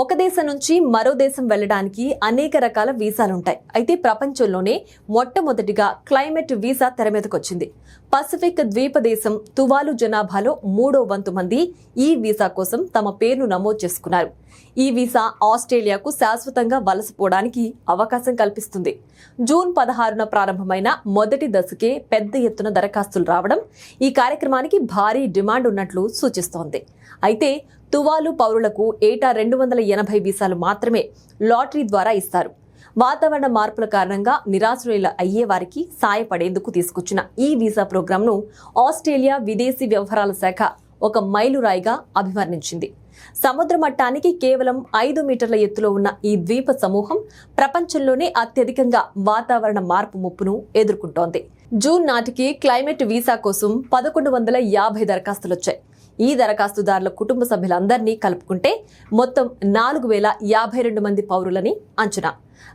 ఒక దేశం నుంచి మరో దేశం వెళ్ళడానికి అనేక రకాల వీసాలుంటాయి. అయితే ప్రపంచంలోనే మొట్టమొదటిగా క్లైమేట్ వీసా తెర మీదకొచ్చింది. పసిఫిక్ ద్వీప దేశం తువాలు జనాభాలో మూడో వంతు మంది ఈ వీసా కోసం తమ పేరును నమోదు చేసుకున్నారు. ఈ వీసా ఆస్ట్రేలియాకు శాశ్వతంగా వలసపోవడానికి అవకాశం కల్పిస్తుంది. జూన్ పదహారున ప్రారంభమైన మొదటి దశకే పెద్ద ఎత్తున దరఖాస్తులు రావడం ఈ కార్యక్రమానికి భారీ డిమాండ్ ఉన్నట్లు సూచిస్తోంది. అయితే తువాలు పౌరులకు ఏటా రెండు వందల ఎనభై వీసాలు మాత్రమే లాటరీ ద్వారా ఇస్తారు. వాతావరణ మార్పుల కారణంగా నిరాశ్రయుల అయ్యే వారికి సాయపడేందుకు తీసుకొచ్చిన ఈ వీసా ప్రోగ్రాంను ఆస్ట్రేలియా విదేశీ వ్యవహారాల శాఖ ఒక మైలురాయిగా అభివర్ణించింది. సముద్ర మట్టానికి కేవలం ఐదు మీటర్ల ఎత్తులో ఉన్న ఈ ద్వీప సమూహం ప్రపంచంలోనే అత్యధికంగా వాతావరణ మార్పు ముప్పును ఎదుర్కొంటోంది. జూన్ నాటికి క్లైమేట్ వీసా కోసం పదకొండు వందల యాభై దరఖాస్తులొచ్చాయి. ఈ దరఖాస్తుదారుల కుటుంబ సభ్యులందరినీ కలుపుకుంటే మొత్తం నాలుగు వేల యాభై రెండు మంది పౌరులని అంచనా.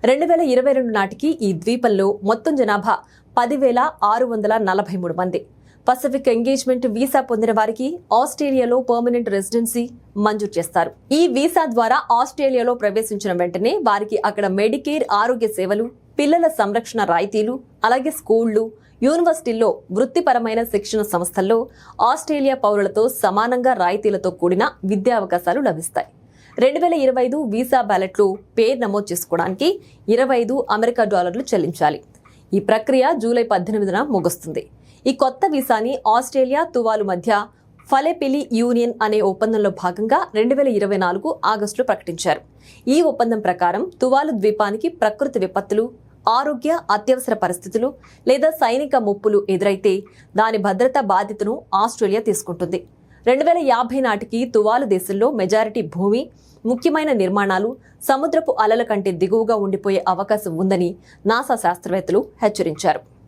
రెండు వేల ఇరవై రెండు నాటికి ఈ ద్వీపంలో మొత్తం జనాభా పదివేల ఆరు వందల నలభై మూడు మంది. పసిఫిక్ ఎంగేజ్మెంట్ వీసా పొందిన వారికి ఆస్ట్రేలియాలో పర్మనెంట్ రెసిడెన్సీ మంజూరు చేస్తారు. ఈ వీసా ద్వారా ఆస్ట్రేలియాలో ప్రవేశించిన వెంటనే వారికి అక్కడ మెడికేర్ ఆరోగ్య సేవలు పిల్లల సంరక్షణ రాయితీలు అలాగే స్కూళ్ళు యూనివర్సిటీల్లో వృత్తిపరమైన శిక్షణ సంస్థల్లో ఆస్ట్రేలియా పౌరులతో సమానంగా రాయితీలతో కూడిన విద్యా అవకాశాలు లభిస్తాయి. రెండు వేల ఇరవై ఐదు వీసా బ్యాలెట్లు పేరు నమోదు చేసుకోవడానికి ఇరవై ఐదు అమెరికా డాలర్లు చెల్లించాలి. ఈ ప్రక్రియ జూలై పద్దెనిమిదిన ముగుస్తుంది. ఈ కొత్త వీసాని ఆస్ట్రేలియా తువాలు మధ్య ఫలెపిలి యూనియన్ అనే ఒప్పందంలో భాగంగా రెండు వేల ఇరవై నాలుగు ఆగస్టులో ప్రకటించారు. ఈ ఒప్పందం ప్రకారం తువాలు ద్వీపానికి ప్రకృతి విపత్తులు ఆరోగ్య అత్యవసర పరిస్థితులు లేదా సైనిక ముప్పులు ఎదురైతే దాని భద్రతా బాధ్యతను ఆస్ట్రేలియా తీసుకుంటుంది. రెండు వేల యాభై నాటికి తువాలు దేశంలో మెజారిటీ భూమి ముఖ్యమైన నిర్మాణాలు సముద్రపు అలల కంటే దిగువగా ఉండిపోయే అవకాశం ఉందని నాసా శాస్త్రవేత్తలు హెచ్చరించారు.